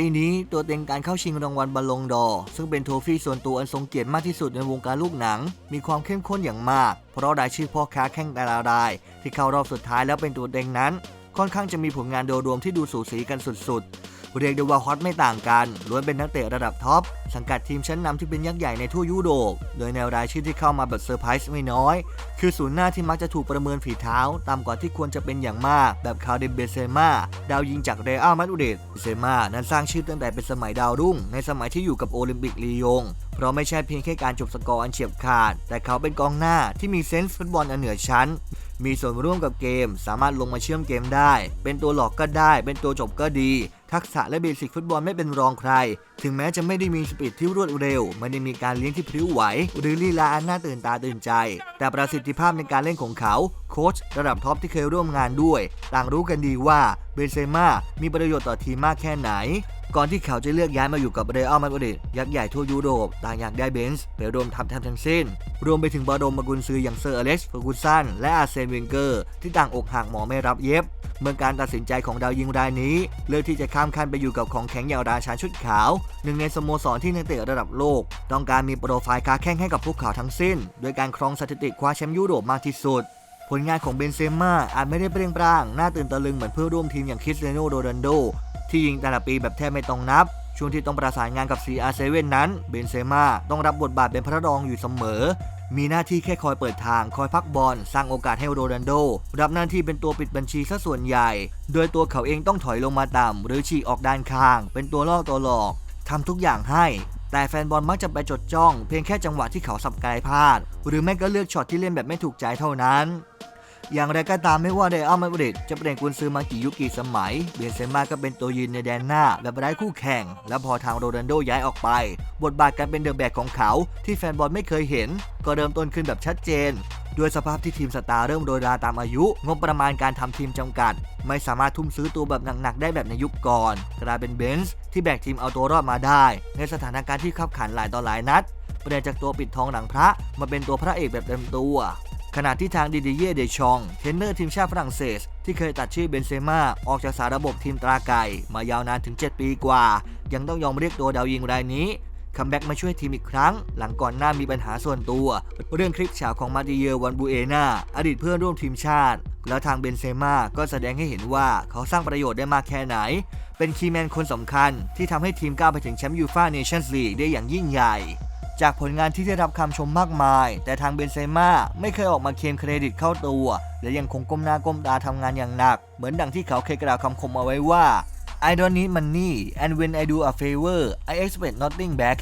ปีนี้ตัวเต็งการเข้าชิงรางวัลบอลลงดอร์ซึ่งเป็นโทฟี่ส่วนตัวอันทรงเกียรติมากที่สุดในวงการลูกหนัง มีความเข้มข้นอย่างมาก เพราะรายชื่อพ่อค้าแข่งแต่ละราย ที่เข้ารอบสุดท้ายแล้วเป็นตัวเต็งนั้น ค่อนข้างจะมีผลงานโดยรวมที่ดูสูสีกันสุดๆ เรียกได้ว่าฮอตไม่ต่างกันล้วนเป็นนักเตะระดับท็อปสังกัดทีมชั้นนำที่เป็นยักษ์ใหญ่ในทั่วยุโรป โดยแนวรายชื่อที่เข้ามาแบบเซอร์ไพรส์ไม่น้อย คือศูนย์หน้าที่มักจะถูกประเมินฝีเท้าต่ำกว่าที่ควรจะเป็นอย่างมาก แบบคาร์ดิมเบเซม่าดาวยิงจากเรอัลมาดริดเบเซม่านั้นสร้างชื่อตั้งแต่เป็นสมัยดาวรุ่ง ในสมัยที่อยู่กับโอลิมปิกลียง เพราะไม่ใช่เพียงแค่การจบสกอร์อันเฉียบขาด แต่เขาเป็นกองหน้าที่มีเซนส์ฟุตบอลอันเหนือชั้นมีส่วนร่วมกับเกม สามารถลงมาเชื่อมเกมได้ เป็นตัวหลอกก็ได้ เป็นตัวจบก็ดี ทักษะและเบสิกฟุตบอลไม่เป็นรองใคร ถึงแม้จะไม่ได้มีสปีดที่รวดเร็ว ไม่ได้มีการเลี้ยงที่พริ้วไหว หรือลีลาอันน่าตื่นตาตื่นใจ แต่ประสิทธิภาพในการเล่นของเขา โค้ชระดับท็อปที่เคยร่วมงานด้วย ต่างรู้กันดีว่า เบนเซม่ามีประโยชน์ต่อทีมมากแค่ไหน ก่อนที่เขาจะเลือกย้ายมาอยู่กับเรอัลมาดริดยักษ์ใหญ่ทั่วยุโรปต่างอยากได้เบนซ์ไปรวมทำแทบทั้งสิ้น รวมไปถึงบาโดมมากุนซืออย่างเซอร์อเล็กซ์เฟอร์กูสันและอาร์เซนเวนเกอร์ ที่ต่างอกหักหมอไม่รับเย็บเมื่อการตัดสินใจของดาวยิงรายนี้ เลือกที่จะข้ามขั้นไปอยู่กับของแข็งอย่างราชาชุดขาว หนึ่งในสโมสรที่นักเตะระดับโลก ต้องการมีโปรไฟล์ค้าแข่งให้กับพวกเขาทั้งสิ้น โดยการครองสถิติคว้าแชมป์ยุโรปมากที่สุด ผลงานของเบนเซม่าอาจไม่ได้เปร่งปร้าง น่าตื่นตะลึงเหมือนเพื่อร่วมทีมอย่างคริสเตียโนโรนัลโด ที่ยิงแต่ละปีแบบแทบไม่ต้องนับ ช่วงที่ต้องประสานงานกับ CR7 นั้น เบนเซม่าต้องรับบทบาทเป็นพระรองอยู่เสมอ มีหน้าที่แค่คอยเปิดทาง คอยพักบอล สร้างโอกาสให้โรนัลโด รับหน้าที่เป็นตัวปิดบัญชีซะส่วนใหญ่ โดยตัวเขาเองต้องถอยลงมาต่ำหรือฉีกออกด้านข้าง เป็นตัวล่อตัวหลอกทำทุกอย่างให้แต่แฟนบอลมักจะไปจดจ้อง เพียงแค่จังหวะที่เขาสับกายพลาด หรือไม่ก็เลือกช็อตที่เล่นแบบไม่ถูกใจเท่านั้น อย่างไรก็ตามไม่ว่าเรอัลมาดริดจะเปลี่ยนกุนซือมากี่ยุคกี่สมัย เบนเซม่าก็เป็นตัวยืนในแดนหน้าแบบไร้คู่แข่ง และพอทางโรนัลโดย้ายออกไป บทบาทการเป็นเดอะแบกของเขาที่แฟนบอลไม่เคยเห็น ก็เริ่มต้นขึ้นแบบชัดเจนด้วยสภาพที่ทีมสตาร์เริ่มโดยราตามอายุ งบประมาณการทำทีมจำกัด ไม่สามารถทุ่มซื้อตัวแบบหนักๆได้แบบในยุคก่อนกลายเป็นเบนซ์ที่แบกทีมเอาตัวรอดมาได้ ในสถานการณ์ที่ขับขันหลายต่อหลายนัดเปลี่ยนจากตัวปิดทองหลังพระมาเป็นตัวพระเอกแบบเต็มตัว ขณะที่ทางดิดิเย่เดชอง เทรนเนอร์ทีมชาติฝรั่งเศส ที่เคยตัดชื่อเบนเซม่าออกจากสารระบบทีมตราไก่ มายาวนานถึง 7 ปีกว่า ยังต้องยอมเรียกตัวดาวยิงรายนี้คัมแบ็กมาช่วยทีมอีกครั้ง หลังก่อนหน้ามีปัญหาส่วนตัว เรื่องคลิปเฉาของมาดิเยอร์วันบูเอนาอดีตเพื่อนร่วมทีมชาติ แล้วทางเบนเซม่าก็แสดงให้เห็นว่าเขาสร้างประโยชน์ได้มากแค่ไหน เป็นคีย์แมนคนสำคัญที่ทำให้ทีมก้าวไปถึงแชมป์ยูฟ่าเนชั่นส์ลีกได้อย่างยิ่งใหญ่ จากผลงานที่ได้รับคำชมมากมาย แต่ทางเบนเซม่าไม่เคยออกมาเคลมเครดิตเข้าตัว และยังคงก้มหน้าก้มตาทำงานอย่างหนัก เหมือนดังที่เขาเคยกล่าวคำคมเอาไว้ว่า I don't need money and when I do a favor I expect nothing back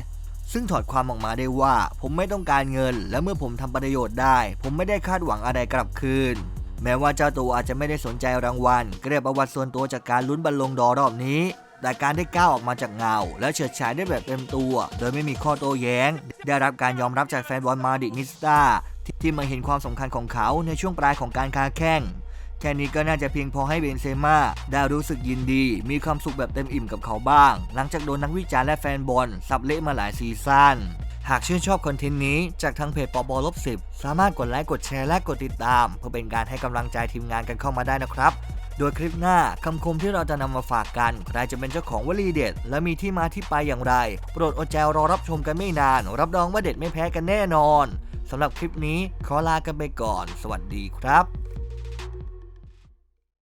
ซึ่งถอดความออกมาได้ว่า ผมไม่ต้องการเงิน และเมื่อผมทำประโยชน์ได้ ผมไม่ได้คาดหวังอะไรกลับคืน แม้ว่าเจ้าตัวอาจจะไม่ได้สนใจรางวัลเกลียดประวัติส่วนตัวจากการลุ้นบอลลงดอรอบนี้ แต่การได้ก้าวออกมาจากเงา และเฉิดฉายได้แบบเต็มตัว โดยไม่มีข้อโต้แย้ง ได้รับการยอมรับจากแฟนบอลมาดริดนิสตาที่มาเห็นความสำคัญของเขาในช่วงปลายของการค้าแข่งแค่นี้ก็น่าจะเพียงพอให้เบนเซม่าได้รู้สึกยินดี มีความสุขแบบเต็มอิ่มกับเขาบ้าง หลังจากโดนนักวิจารณ์และแฟนบอลสับเละมาหลายซีซั่นหากชื่นชอบคอนเทนต์นี้จากทางเพจปอบอลบสิบสามารถกดไลค์กดแชร์และกดติดตาม เพื่อเป็นการให้กำลังใจทีมงานกันเข้ามาได้นะครับ โดยคลิปหน้าคำคมที่เราจะนำมาฝากกัน ใครจะเป็นเจ้าของวลีเด็ด และมีที่มาที่ไปอย่างไร โปรดอดใจรอรับชมกันไม่นาน รับรองว่าเด็ดไม่แพ้กันแน่นอนสำหรับคลิปนี้ขอลากันไปก่อน สวัสดีครับ